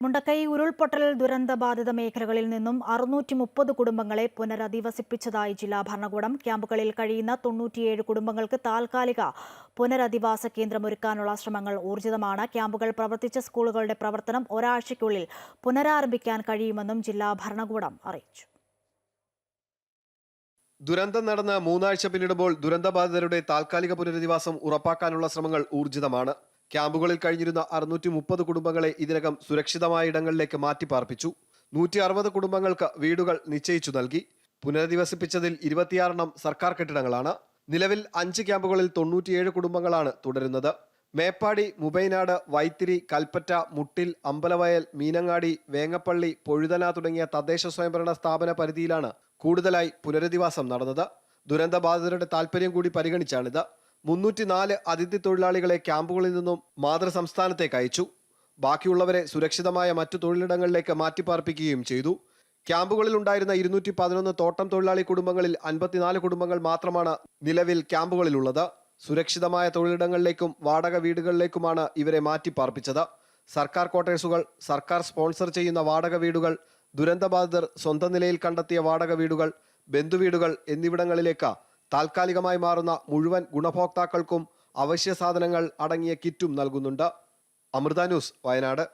മുണ്ടക്കൈ ഉരുൾപൊട്ടൽ ദുരന്തബാധിത മേഖലകളിൽ നിന്നും അറുന്നൂറ്റി മുപ്പത് കുടുംബങ്ങളെ പുനരധിവസിപ്പിച്ചതായി ജില്ലാ ഭരണകൂടം. ക്യാമ്പുകളിൽ കഴിയുന്ന തൊണ്ണൂറ്റിയേഴ് കുടുംബങ്ങൾക്ക് താൽക്കാലിക പുനരധിവാസ കേന്ദ്രമൊരുക്കാനുള്ള ശ്രമങ്ങൾ ഊർജിതമാണ്. ക്യാമ്പുകൾ പ്രവർത്തിച്ച സ്കൂളുകളുടെ പ്രവർത്തനം ഒരാഴ്ചയ്ക്കുള്ളിൽ പുനരാരംഭിക്കാൻ കഴിയുമെന്നും ജില്ലാ ഭരണകൂടം അറിയിച്ചു. ദുരന്തം നടന്ന് മൂന്നാഴ്ച പിന്നിടുമ്പോൾ ദുരന്തബാധിതരുടെ താൽക്കാലിക പുനരധിവാസം ഉറപ്പാക്കാനുള്ള ശ്രമങ്ങൾ ഊർജിതമാണ്. ക്യാമ്പുകളിൽ കഴിഞ്ഞിരുന്ന അറുന്നൂറ്റി മുപ്പത് കുടുംബങ്ങളെ ഇതിനകം സുരക്ഷിതമായ ഇടങ്ങളിലേക്ക് മാറ്റിപ്പാർപ്പിച്ചു. നൂറ്റി അറുപത് കുടുംബങ്ങൾക്ക് വീടുകൾ നിശ്ചയിച്ചു നൽകി. പുനരധിവസിപ്പിച്ചതിൽ ഇരുപത്തിയാറെണ്ണം സർക്കാർ കെട്ടിടങ്ങളാണ്. നിലവിൽ അഞ്ച് ക്യാമ്പുകളിൽ തൊണ്ണൂറ്റിയേഴ് കുടുംബങ്ങളാണ് തുടരുന്നത്. മേപ്പാടി മുബൈനാട് വൈത്തിരി കൽപ്പറ്റ മുട്ടിൽ അമ്പലവയൽ മീനങ്ങാടി വേങ്ങപ്പള്ളി പൊഴുതന തുടങ്ങിയ തദ്ദേശ സ്വയംഭരണ സ്ഥാപന പരിധിയിലാണ് കൂടുതലായി പുനരധിവാസം നടന്നത്. ദുരന്തബാധിതരുടെ താൽപ്പര്യം കൂടി പരിഗണിച്ചാണിത്. മുന്നൂറ്റി നാല് അതിഥി തൊഴിലാളികളെ ക്യാമ്പുകളിൽ നിന്നും മാതൃ സംസ്ഥാനത്തേക്ക് അയച്ചു. ബാക്കിയുള്ളവരെ സുരക്ഷിതമായ മറ്റു തൊഴിലിടങ്ങളിലേക്ക് മാറ്റിപ്പാർപ്പിക്കുകയും ചെയ്തു. ക്യാമ്പുകളിൽ ഉണ്ടായിരുന്ന ഇരുന്നൂറ്റി പതിനൊന്ന് തോട്ടം തൊഴിലാളി കുടുംബങ്ങളിൽ അൻപത്തിനാല് കുടുംബങ്ങൾ മാത്രമാണ് നിലവിൽ ക്യാമ്പുകളിലുള്ളത്. സുരക്ഷിതമായ തൊഴിലിടങ്ങളിലേക്കും വാടക വീടുകളിലേക്കുമാണ് ഇവരെ മാറ്റിപ്പാർപ്പിച്ചത്. സർക്കാർ ക്വാർട്ടേഴ്സുകൾ സർക്കാർ സ്പോൺസർ ചെയ്യുന്ന വാടക വീടുകൾ ദുരന്തബാധിതർ സ്വന്തം നിലയിൽ കണ്ടെത്തിയ വാടക വീടുകൾ ബന്ധുവീടുകൾ എന്നിവിടങ്ങളിലേക്ക് താൽക്കാലികമായി മാറുന്ന മുഴുവൻ ഗുണഭോക്താക്കൾക്കും അവശ്യ സാധനങ്ങൾ അടങ്ങിയ കിറ്റും നൽകുന്നുണ്ട്. അമൃത ന്യൂസ് വയനാട്.